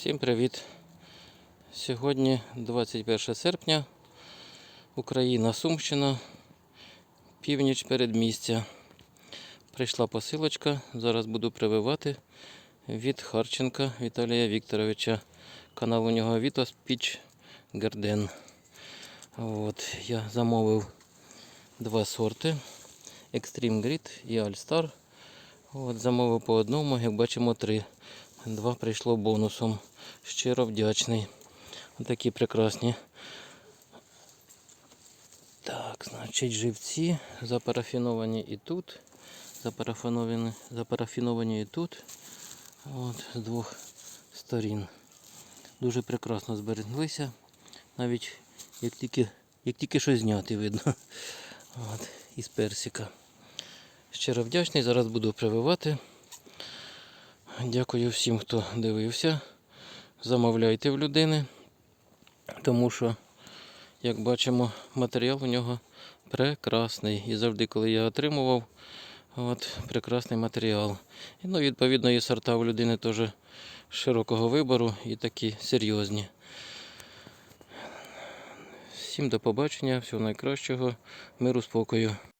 Всім привіт! Сьогодні 21 серпня. Україна Сумщина, північ передмістя. Прийшла посилочка. Зараз буду прививати від Харченка Віталія Вікторовича. Канал у нього Вітос Піч Герден. От, я замовив два сорти. Extreme Grid і All-Star. От, замовив по одному, як бачимо, три. Два прийшло бонусом. Щиро вдячний. Такі прекрасні. Так, значить, живці запарафіновані і тут. Запарафіновані, запарафіновані і тут. От, з двох сторін. Дуже прекрасно збереглися. Навіть як тільки, як тільки щось зняти видно. От, із персика. Щиро вдячний. Зараз буду прививати. Дякую всім, хто дивився. Замовляйте в людини, тому що, як бачимо, матеріал у нього прекрасний. І завжди, коли я отримував, от, прекрасний матеріал. І, ну, відповідно, і сорта у людини теж широкого вибору і такі серйозні. Всім до побачення, всього найкращого, миру, спокою.